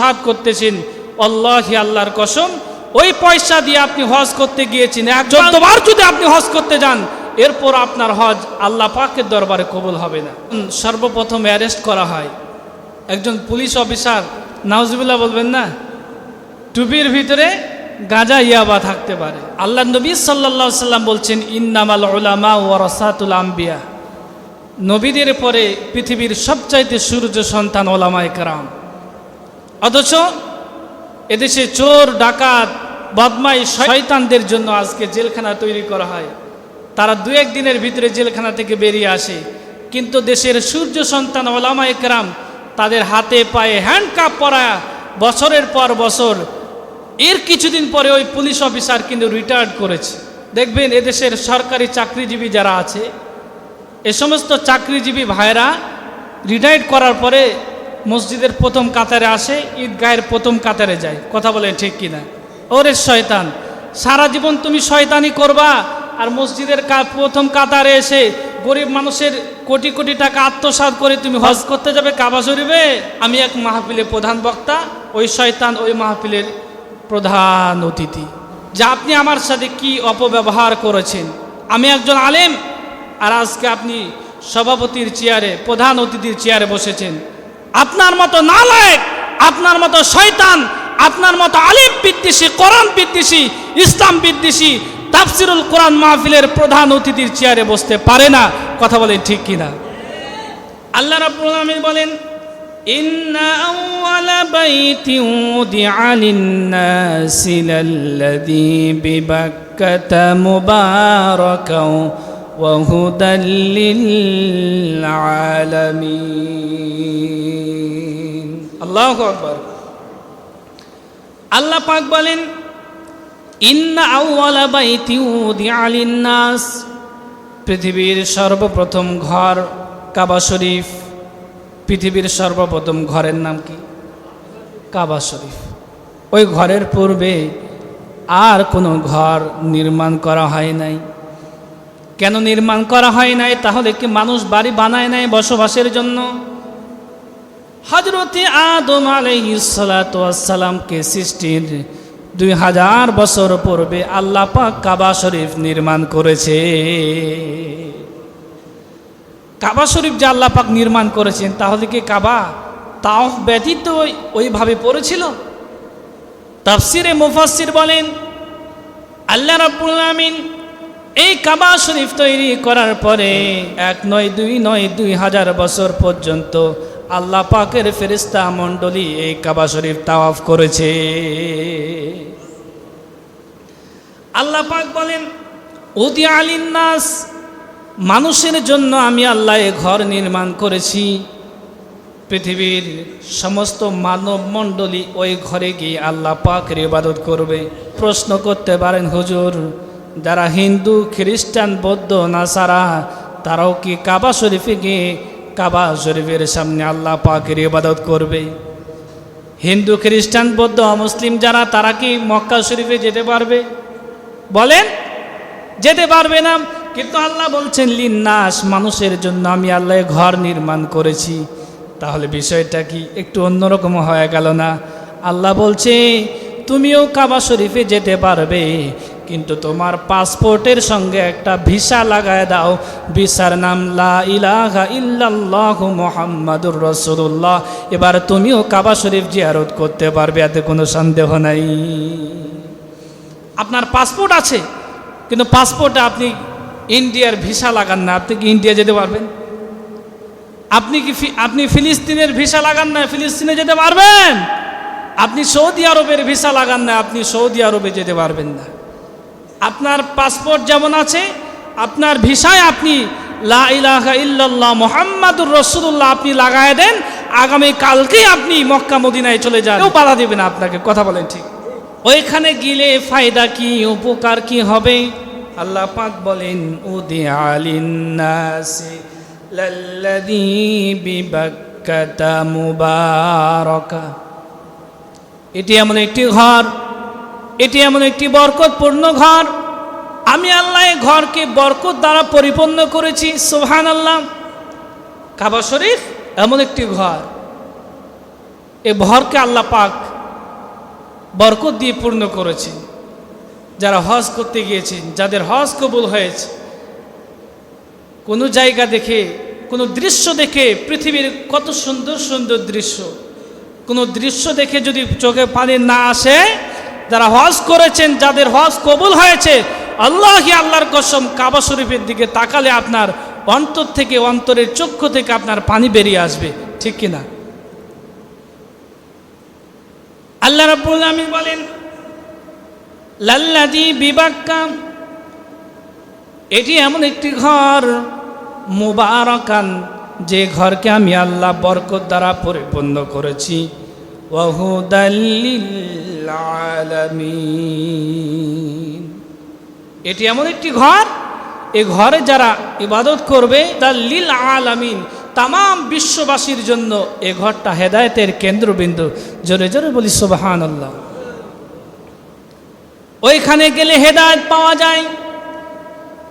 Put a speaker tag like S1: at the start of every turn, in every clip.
S1: সাদ করতেছেন আল্লাহি আল্লাহর কসম, ওই পয়সা দিয়ে আপনি হজ করতে গিয়েছেন এক যদি আপনি হজ করতে যান, এরপর আপনার হজ আল্লাহ পাকের দরবারে কবুল হবে না। সর্বপ্রথম অ্যারেস্ট করা হয়। একজন পুলিশ অফিসার, নাউজুবিল্লাহ বলবেন না, টুপির ভিতরে গাঁজা ইয়াবা থাকতে পারে। আল্লাহ নবী সাল্লাহ সাল্লাম বলছেন, ইন্নামাল ওলামা ওয়ারাসাতুল আম্বিয়া। নবীদের পরে পৃথিবীর সবচাইতে সূর্য সন্তান ওলামায় কারাম। অথচ এদেশে চোর, ডাকাত বদমাই শয়তানদের জন্য আজকে জেলখানা তৈরি করা হয়। তারা দু একদিনের ভিতরে জেলখানা থেকে বেরিয়ে আসে। কিন্তু দেশের সূর্য সন্তান ওলামা একরাম তাদের হাতে পায়ে হ্যান্ডকাপ পরা বছরের পর বছর। এর কিছুদিন পরে ওই পুলিশ অফিসার কিন্তু রিটায়ার্ড করেছে। দেখবেন এদেশের সরকারি চাকরিজীবী যারা আছে, এ সমস্ত চাকরিজীবী ভাইরা রিটায়ার্ড করার পরে মসজিদের প্রথম কাতারে আসে, ঈদগাহের প্রথম কাতারে যায়। কথা বলেন ঠিক কিনা? ওরে শয়তান, সারা জীবন তুমি শয়তানি করবা আর মসজিদের প্রথম কাতারে এসে গরিব মানুষের কোটি কোটি টাকা আত্মসাৎ করে তুমি হজ করতে যাবে কাবা শরীফে? আমি এক মাহফিলের প্রধান বক্তা, ওই শয়তান ওই মাহফিলের প্রধান অতিথি। যা আপনি আমার সাথে কি অপব্যবহার করেছেন? আমি একজন আলেম, আর আজকে আপনি সভাপতির চেয়ারে, প্রধান অতিথির চেয়ারে বসেছেন। আপনার মতো নালায়ক, আপনার মতো শয়তান, আপনার মতো আলিম বিদ্বেষী, কোরআন বিদ্বেষী, ইসলাম বিদ্বেষী, তাফসিরুল কোরআন মাহফিলের প্রধান অতিথির চেয়ারে বসতে পারে না। কথা বলেন ঠিক কিনা? আল্লাহ রাব্বুল আলামিন বলেন মুবারাকাও হুদাল লিল-আলামিন আল্লাহু আকবার আল্লাহ পাক বলেন, ইন্না আউওয়ালা বাইতি উদিআ লিন-নাস। পৃথিবীর সর্বপ্রথম ঘর কাবা শরীফ। পৃথিবীর সর্বপ্রথম ঘরের নাম কি? কাবা শরীফ। ওই ঘরের পূর্বে আর কোনো ঘর নির্মাণ করা হয় নাই। কেন নির্মাণ করা হয় নাই? তাহলে কি মানুষ বাড়ি বানায় নাই বসবাসের জন্য? হজরতে আদম আলাইসালামকে সৃষ্টির দুই হাজার বছর পূর্বে আল্লাহ পাক কাবা শরীফ নির্মাণ করেছে। কাবা শরীফ যে আল্লাহ পাক নির্মাণ করেছেন, তাহলে কি কাবা তাও ব্যতীত ওইভাবে পড়েছিল? তাফসিরে মুফাসসির বলেন, আল্লাহ রাব্বুল আমিন এই কাবা শরীফ তৈরি করার পরে এক নয়, দুই নয়, দুই হাজার বছর পর্যন্ত আল্লাহ পাকের ফেরিস্তা মণ্ডলী এই কাবা শরীফ তাওয়াফ করেছে। আল্লাহ পাক বলেন, উদি আলিন নাস, মানুষের জন্য আমি আল্লাহ ঘর নির্মাণ করেছি। পৃথিবীর সমস্ত মানব মণ্ডলী ওই ঘরে গিয়ে আল্লাহ পাকের ইবাদত করবে। প্রশ্ন করতে পারেন হুজুর যারা হিন্দু, খ্রিস্টান, বৌদ্ধ, নাসারা, তারাও কি কাবা শরীফে গিয়ে কাবা শরীফের সামনে আল্লাহ পাকের ইবাদত করবে? হিন্দু, খ্রিস্টান, বৌদ্ধ মুসলিম যারা, তারা কি মক্কা শরীফে যেতে পারবে? বলেন, যেতে পারবে না। কিন্তু আল্লাহ বলছেন, লিন্নাস, মানুষের জন্য আমি আল্লাহ ঘর নির্মাণ করেছি। তাহলে বিষয়টা কি একটু অন্যরকম হয়ে গেল না? আল্লাহ বলছে, তুমিও কাবা শরীফে যেতে পারবে। কিন্তু তোমার পাসপোর্টের সঙ্গে একটা ভিসা লাগায় দাও। ভিসার নাম লা ইলাহা ইল্লাল্লাহ মুহাম্মাদুর রাসূলুল্লাহ। এবার তুমিও কাবা শরীফ জিয়ারত করতে পারবে, এতে কোনো সন্দেহ নাই। আপনার পাসপোর্ট আছে, কিন্তু পাসপোর্টে আপনি ইন্ডিয়ার ভিসা লাগান না। আপনি কি ইন্ডিয়া যেতে পারবেন? আপনি কি আপনি ফিলিস্তিনের ভিসা লাগান না, ফিলিস্তিনে যেতে পারবেন? আপনি সৌদি আরবের ভিসা লাগান না, আপনি সৌদি আরবে যেতে পারবেন না। আপনার পাসপোর্ট যেমন আছে, আপনার ভিসায় আপনি লা ইলাহা ইল্লাল্লাহ মোহাম্মদুর রসুল্লাহ আপনি লাগায় দেন, আগামী কালকেই আপনি মক্কা মদিনায় চলে যান। কেউ বাধা দেবে না আপনাকে, কথা বলেন ঠিক। ওইখানে গেলে ফায়দা কি, উপকার কি হবে? আল্লাহ পাক বলেন উদে আলিন্নাসি লাল্লাযী বিবাক্কাতা মুবারাকা। এটি এমন একটি ঘর এটি এমন একটি বরকতপূর্ণ ঘর। আমি আল্লাহ ঘরকে বরকত দ্বারা পরিপূর্ণ করেছি সোহান আল্লাহ কাবা শরীফ এমন একটি ঘর। এ ঘরকে আল্লাহ পাক বরকত দিয়ে পূর্ণ করেছেন যারা হজ করতে গিয়েছেন, যাদের হজ কবুল হয়েছে, কোনো জায়গা দেখে, কোনো দৃশ্য দেখে পৃথিবীর কত সুন্দর সুন্দর দৃশ্য। কোনো দৃশ্য দেখে যদি চোখে পানি না আসে যারা হজ করেছেন, যাদের হজ কবুল হয়েছে আল্লাহি আল্লাহর কসম কাবা শরীফের দিকে তাকালে আপনার অন্তর থেকে, অন্তরের চক্ষু থেকে আপনার পানি বেরিয়ে আসবে। ঠিক কিনা? আল্লাহ রাব্বুল আমিন বলেন লাল্লাদি বিবাক্কা এটি এমন একটি ঘর, মুবারকান, যে ঘরকে আমি আল্লাহ বরকত দ্বারা পরিপূর্ণ করেছি। ওয়াহুদাল্লিল আলামিন। এটি এমন একটি ঘর, এ ঘরে যারা ইবাদত করবে, তার লীল আলামিন তাম বিশ্ববাসীর জন্য এ ঘরটা হেদায়েতের কেন্দ্রবিন্দু। জোরে জোরে বলি সুবাহান আল্লাহ ওইখানে গেলে হেদায়ত পাওয়া যায়।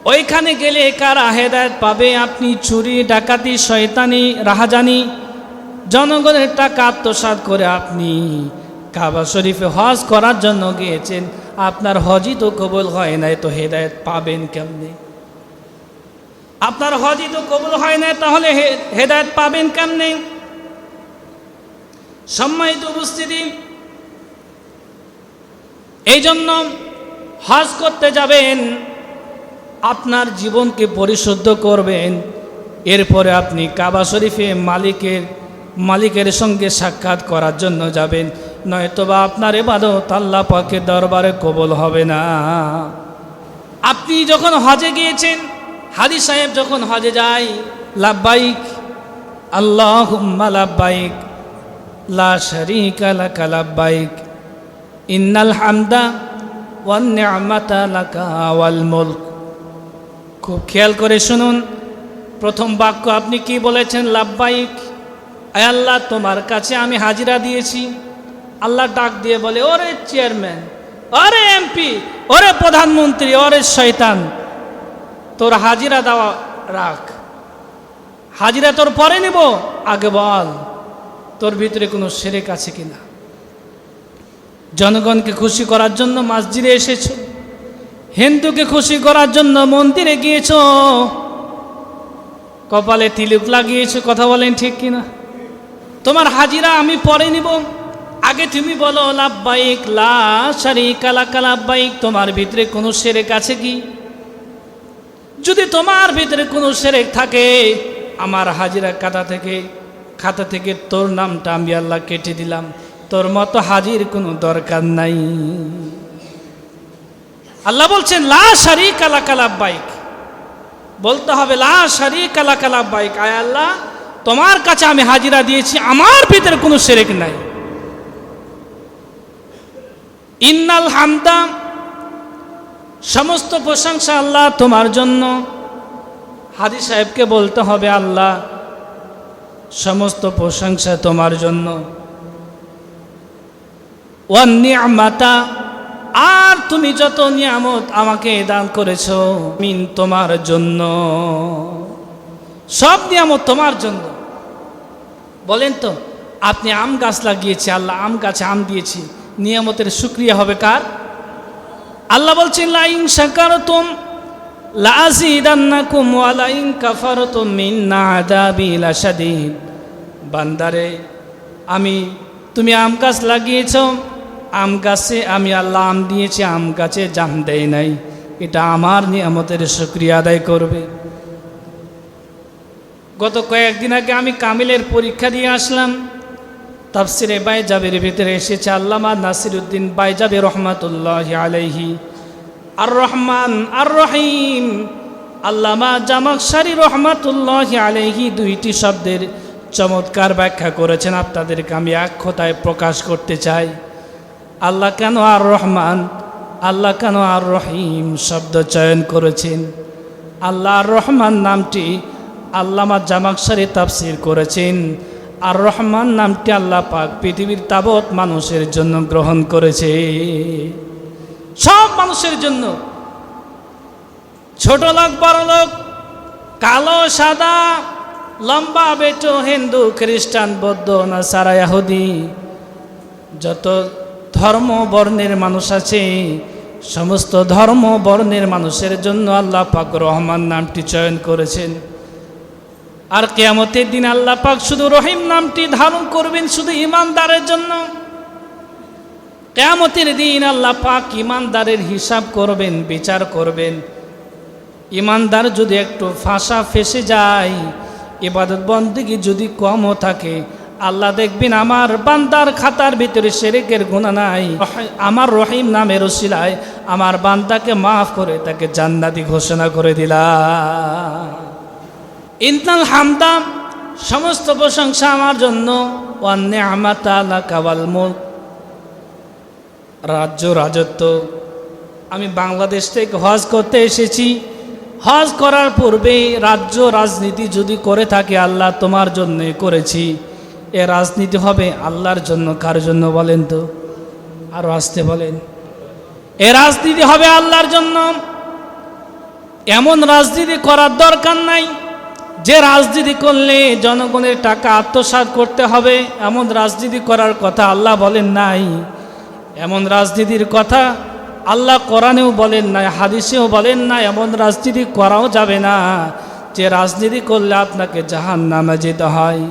S1: ওইখানে গেলে কারা হেদায়ত পাবে? আপনি চুরি, ডাকাতি, শয়তানি, রাহাজানি, জনগণের টাকা আত্মসাৎ করে আপনি কাবা শরীফে হজ করার জন্য গিয়েছেন, আপনার হজই তো কবুল হয় নাই, তো হেদায়েত পাবেন কেমনে? আপনার হজই তো কবুল হয় না তাহলে হেদায়েত পাবেন কেমনে? সম্মানিত উপস্থিতি এই জন্য হজ করতে যাবেন, আপনার জীবনকে পরিশুদ্ধ করবেন, এরপরে আপনি কাবা শরীফে মালিকের মালিকের সঙ্গে সাক্ষাৎ করার জন্য যাবেন। নয়তোবা আপনার এবাদত আল্লাহ পাকের দরবারে কবল হবে না। আপনি যখন হজে গিয়েছেন হাদি সাহেব যখন হজে যায়, লাব্বাইক আল্লাহ লাব্বাইক, লা শরীকা লাকা লাব্বাইক, ইন্নাল হামদা ওয়ান নি'মাতা লাকা খুব খেয়াল করে শুনুন, প্রথম বাক্য আপনি কি বলেছেন লাভবাইক আয় আল্লাহ, তোমার কাছে আমি হাজিরা দিয়েছি। আল্লাহ ডাক দিয়ে বলে, ওরে চেয়ারম্যান, ওরে এমপি, ওরে প্রধানমন্ত্রী, ওরে শয়তান, তোর হাজিরা দেওয়া রাখ। হাজিরা তোর পরে নেব। আগে বল, তোর ভিতরে কোনো সেরেক আছে কিনা? জনগণকে খুশি করার জন্য মসজিদে এসেছ, হিন্দুকে খুশি করার জন্য মন্দিরে গিয়েছ, কপালে তিলুক লাগিয়েছ, কথা বলেন ঠিক কিনা? তোমার হাজিরা আমি পরে নিব। আগে তুমি বলো লাভবাইক লা কালা কালাব্বাইক তোমার ভিতরে কোনো সেরেক আছে কি? যদি তোমার ভিতরে কোনো সেরেক থাকে, আমার হাজিরা খাতা থেকে খাতা থেকে তোর নামটা আমি আল্লাহ কেটে দিলাম। তোর মতো হাজির কোনো দরকার নাই। আল্লাহ বলছেন, লা কালা বাইক বলতে হবে, লা কালা বাইক আয় আল্লাহ, তোমার কাছে আমি হাজিরা দিয়েছি, আমার ভিতরে কোনো সেরেক নাই। ইন্নাল হামদা, সমস্ত প্রশংসা আল্লাহ তোমার জন্য। হাদি সাহেবকে বলতে হবে, আল্লাহ, সমস্ত প্রশংসা তোমার জন্য। নিয়ামাতা, আর তুমি যত নিয়ামত আমাকে দান করেছ, মিন তোমার জন্য। সব নিয়ামত তোমার জন্য। বলেন তো, আপনি আম গাছ লাগিয়েছি, আল্লাহ, আম গাছে আম দিয়েছি। নিয়ামতের শুক্রিয়া হবে কার? আল্লাহ বলছেন, লাইন সাকারতুম লাইন কাফারতুম বান্দারে, আমি, তুমি আম গাছ লাগিয়েছ, আম গাছে আমি আল্লাহ আম দিয়েছি, আম গাছে জাম দেয় নাই। এটা আমার নিয়ামতের শুক্রিয়া আদায় করবে। গত কয়েকদিন আগে আমি কামিলের পরীক্ষা দিয়ে আসলাম। তাফসিরে বাইজাবের ভিতরে এসেছে আল্লামা নাসির উদ্দিন বাইজাবে রহমাতুল্লাহ আলাইহি। আর রহমান আর রহিম আল্লামা জামাকসারি রহমাতুল্লাহ আলাইহি দুইটি শব্দের চমৎকার ব্যাখ্যা করেছেন। আপনাদেরকে আমি এক কথায় প্রকাশ করতে চাই। আল্লাহ কেন আর রহমান আল্লাহ কেন আর রহিম শব্দ চয়ন করেছেন? আল্লাহ রহমান নামটি আল্লামা জামাকসারি তাফসির করেছেন। আর রহমান নামটি আল্লাহ পাক পৃথিবীর তাবৎ মানুষের জন্য গ্রহণ করেছে। সব মানুষের জন্য। ছোট লোক, বড় লোক, কালো, সাদা, লম্বা, বেটো, হিন্দু, খ্রিস্টান, বৌদ্ধ না সারা ইয়াহুদি যত ধর্ম বর্ণের মানুষ আছে, সমস্ত ধর্ম বর্ণের মানুষের জন্য আল্লাহ পাক রহমান নামটি চয়ন করেছেন। আর কেয়ামতের দিন আল্লাহ পাক শুধু রহিম নামটি ধারণ করবেন শুধু ইমানদারের জন্য। কেয়ামতের দিন আল্লাহ পাক ইমানদারের হিসাব করবেন, বিচার করবেন। ইমানদার যদি একটু ফাঁসা ফেসে যায়, ইবাদত বন্দিগি যদি কমও থাকে, আল্লাহ দেখবেন আমার বান্দার খাতার ভিতরে সেরেকের গুণা নাই, আমার রহিম নামের ওসিলায় আমার বান্দাকে মাফ করে তাকে জান্নাতি ঘোষণা করে দিলাম। ইন্তাল হামদাম সমস্ত প্রশংসা আমার জন্য। অন্য আমাতালা কাবাল মুখ রাজ্য রাজত্ব। আমি বাংলাদেশ থেকে হজ করতে এসেছি। হজ করার পূর্বে রাজ্য রাজনীতি যদি করে থাকে, আল্লাহ তোমার জন্যে করেছি। এ রাজনীতি হবে আল্লাহর জন্য। কার জন্য বলেন তো? আরও আসতে বলেন। এ রাজনীতি হবে আল্লাহর জন্য। এমন রাজনীতি করার দরকার নাই। যে রাজনীতি করলে জনগণের টাকা আত্মসাৎ করতে হবে এমন রাজনীতি করার কথা আল্লাহ বলেন নাই। এমন রাজনীতির কথা আল্লাহ কোরআনেও বলেন না হাদিসেও বলেন না এমন রাজনীতি করাও যাবে না। যে রাজনীতি করলে আপনাকে জাহান নামে যেতে হয়।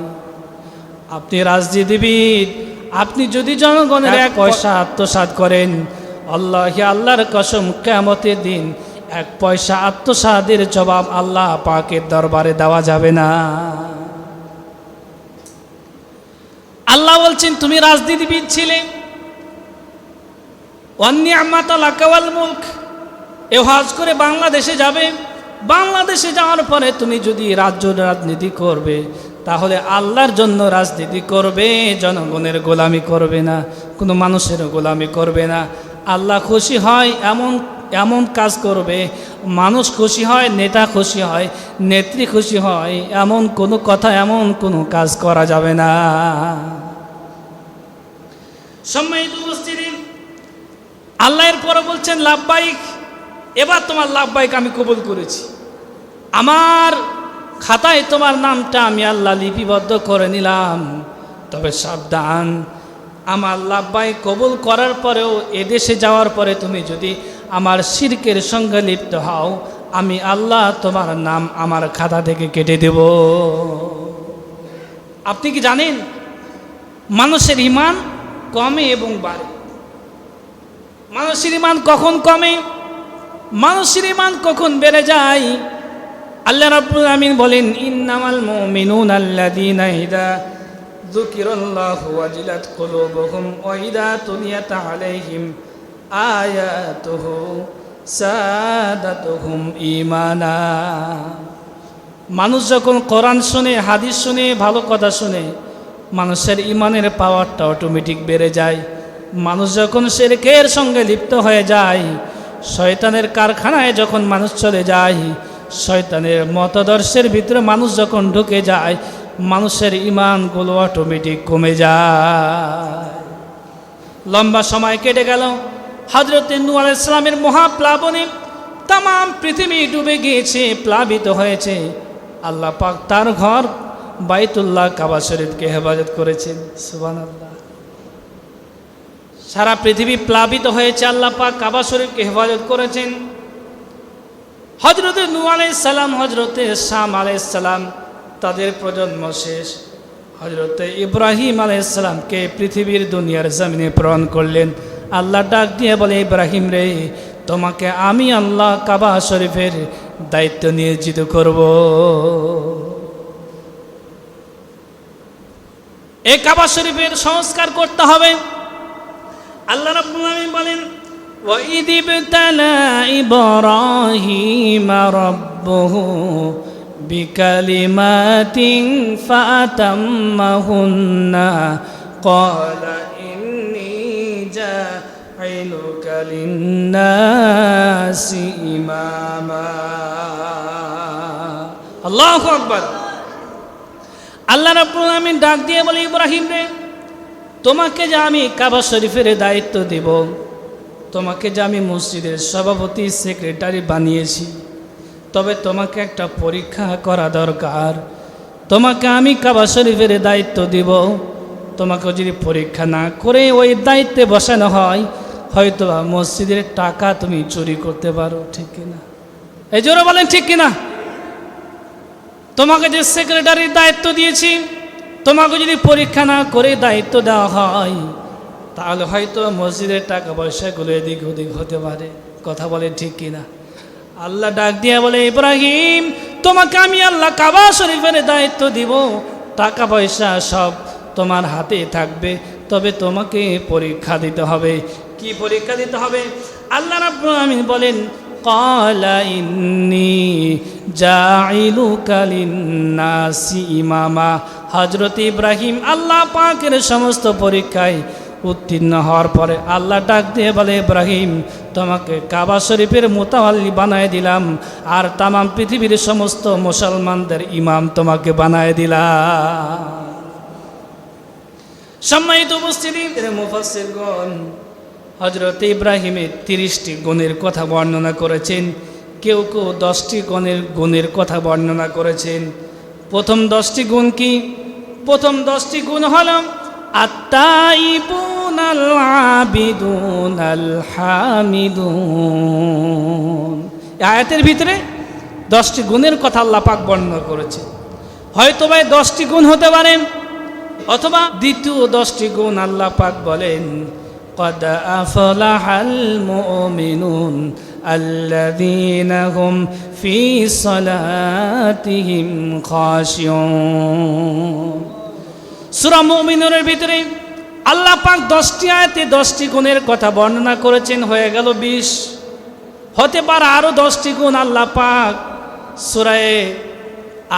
S1: আপনি রাজনীতিবিদ আপনি যদি জনগণের এক পয়সা আত্মসাৎ করেন আল্লাহ আল্লাহর কসম কেমতের দিন এক পয়সা আত্মসাদের জবাব আল্লাহ পাকের দরবারে দেওয়া যাবে না। আল্লাহ বলছেন, তুমি রাজনীতিবিদ ছিলে। অন্যামাতাল মুখ এ হজ করে বাংলাদেশে যাবে। বাংলাদেশে যাওয়ার পরে তুমি যদি রাজ্য রাজনীতি করবে, তাহলে আল্লাহর জন্য রাজনীতি করবে, জনগণের গোলামি করবে না, কোনো মানুষের গোলামি করবে না। আল্লাহ খুশি হয় এমন এমন কাজ করবে, মানুষ খুশি হয়, নেতা খুশি হয়, নেত্রী খুশি হয়, এমন কোনো কথা, এমন কোনো কাজ করা যাবে না। সম্মানিত উপস্থিতি আল্লাহর পরে বলছেন, লাভবাইক, এবার তোমার লাভবাইক আমি কবুল করেছি। আমার খাতায় তোমার নামটা আমি আল্লাহ লিপিবদ্ধ করে নিলাম। তবে সাবধান, আমার লাভবাই কবুল করার পরেও এদেশে যাওয়ার পরে তুমি যদি আমার শিরকের সঙ্গে লিপ্ত হও। আমি আল্লাহ তোমার নাম আমার খাতা থেকে কেটে দেব। আপনি কি জানেন, মানুষের ইমান কমে এবং বাড়ে? মানুষের ইমান কখন কমে? মানুষের ইমান কখন বেড়ে যায়? আল্লাহ রাব্বুল আমিন বলেন, ইন্নামাল মুমিনুন আল্লাযীনা ইযা যুকিরাল্লাহু ওয়াজিলাত কুলুবুহুম ওয়া ইযা তুলিয়াত আলাইহিম আয়াতুহু সাদাতুহুম ঈমানা। মানুষ যখন কোরআন শুনে, হাদিস শুনে, ভালো কথা শুনে, মানুষের ইমানের পাওয়ারটা অটোমেটিক বেড়ে যায়। মানুষ যখন শেরকের সঙ্গে লিপ্ত হয়ে যায়, শয়তানের কারখানায় যখন মানুষ চলে যায়, শয়তানের মতদর্শের ভিতরে মানুষ যখন ঢুকে যায়, মানুষের ইমানগুলো অটোমেটিক কমে যায়। লম্বা সময় কেটে গেল হজরত নু আলাইসলামের মহাপ্লাবনে তাম পৃথিবী ডুবে গিয়েছে, প্লাবিত হয়েছে। আল্লাহ পাক তার ঘর বাইতুল্লাহ কাবা শরীফকে হেফাজত করেছেন। সুবান আল্লাহ সারা পৃথিবী প্লাবিত হয়েছে, আল্লাহ পাক কাবা শরীফকে হেফাজত করেছেন। হজরতে নু সালাম হজরতে শাম আলাইসালাম তাদের প্রজন্ম শেষ। হজরতে ইব্রাহিম আলাইসালামকে পৃথিবীর দুনিয়ার জমিনে প্রেরণ করলেন। আল্লাহ ডাক দিয়ে বলে ইব্রাহিম রে তোমাকে আমি আল্লাহ কাবা শরীফের দায়িত্ব নিয়োজিত করব এই কাবা শরীফের সংস্কার করতে হবে আল্লাহ রাব্বুল আলামিন বলেন وإذ ابتلى إبراهيم ربه بكلمات فأتمهن قال إني جاعلك للناس إماما الله أكبر আল্লাহ রাব্বুল আলামিন ডাক দিয়ে বলে ইব্রাহিম রে তোমাকে যে আমি কাবা শরীফের দায়িত্ব দেব তোমাকে যে আমি মসজিদের সভাপতি সেক্রেটারি বানিয়েছি তবে তোমাকে একটা পরীক্ষা করা দরকার তোমাকে আমি কাবা শরীফের দায়িত্ব দিব তোমাকে যদি পরীক্ষা না করে ওই দায়িত্বে বসানো হয় হয়তো মসজিদের টাকা তুমি চুরি করতে পারো, ঠিক কিনা? এই জোরে বলেন, ঠিক কিনা? তোমাকে যে সেক্রেটারির দায়িত্ব দিয়েছি, তোমাকে যদি পরীক্ষা না করে দায়িত্ব দেওয়া হয়, তাহলে হয়তো মসজিদের টাকা পয়সাগুলো এদিক ওদিক হতে পারে। কথা বলে ঠিক কিনা? আল্লাহ ডাক দিয়া বলে, ইব্রাহিম, তোমাকে আমি আল্লাহ কাবা শরীফের দায়িত্ব দিব। টাকা পয়সা সব তোমার হাতে থাকবে, তবে তোমাকে পরীক্ষা দিতে হবে। কি পরীক্ষা দিতে হবে? আল্লাহ রাব্বুল আমিন বলেন ক্বালা ইন্নী ইমামা। হযরত ইব্রাহিম আল্লাহ পাকের সমস্ত পরীক্ষায় উত্তীর্ণ হওয়ার পরে আল্লাহ ডাক দিয়ে বলে, ইব্রাহিম, তোমাকে কাবা শরীফের মোতাবাল্লি বানায় দিলাম, আর তামাম পৃথিবীর সমস্ত মুসলমানদের ইমাম তোমাকে বানায় দিলাম। সম্মানিত উপস্থিতি মুফাসিরগণ হজরত ইব্রাহিমের তিরিশটি গুণের কথা বর্ণনা করেছেন, কেউ কেউ দশটি গুণের গুণের কথা বর্ণনা করেছেন। প্রথম দশটি গুণ কি? প্রথম দশটি গুণ হল আয়াতের ভিতরে দশটি গুণের কথা আল্লাহ পাক বর্ণনা করেছে হয়তো ভাই দশটি গুণ হতে পারে অথবা দ্বিতীয় দশটি গুণ আল্লাহ পাক বলেন قد أفلح المؤمنون الذين هم في صلاتهم خاشعون সূরা মুমিনুরের ভিতরে আল্লাহ পাক দশটি আয়াতে দশটি গুণের কথা বর্ণনা করেছেন হয়ে গেল বিশ হতে পারে আরও দশটি গুণ আল্লাহ পাক সুরায়ে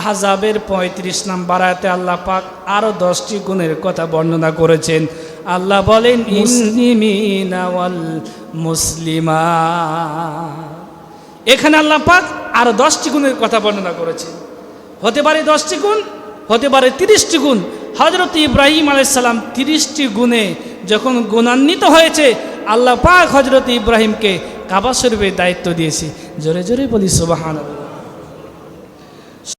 S1: আহজাবের পঁয়ত্রিশ নাম্বার আয়াতে আল্লাহ পাক আরও দশটি গুণের কথা বর্ণনা করেছেন। আল্লাহ বলেন, মুসলিমিনা ওয়াল মুসলিমা। এখানে আল্লাহ পাক আরও দশটি গুণের কথা বর্ণনা করেছেন। হতে পারে দশটি গুণ, হতে পারে তিরিশটি গুণ। হজরত ইব্রাহিম আলাইসাল্লাম তিরিশটি গুণে যখন গুণান্বিত হয়েছে, আল্লাহ পাক হজরত ইব্রাহিমকে কাবা শরীফের দায়িত্ব দিয়েছে। জোরে জোরে বলি সুবাহান আল্লাহ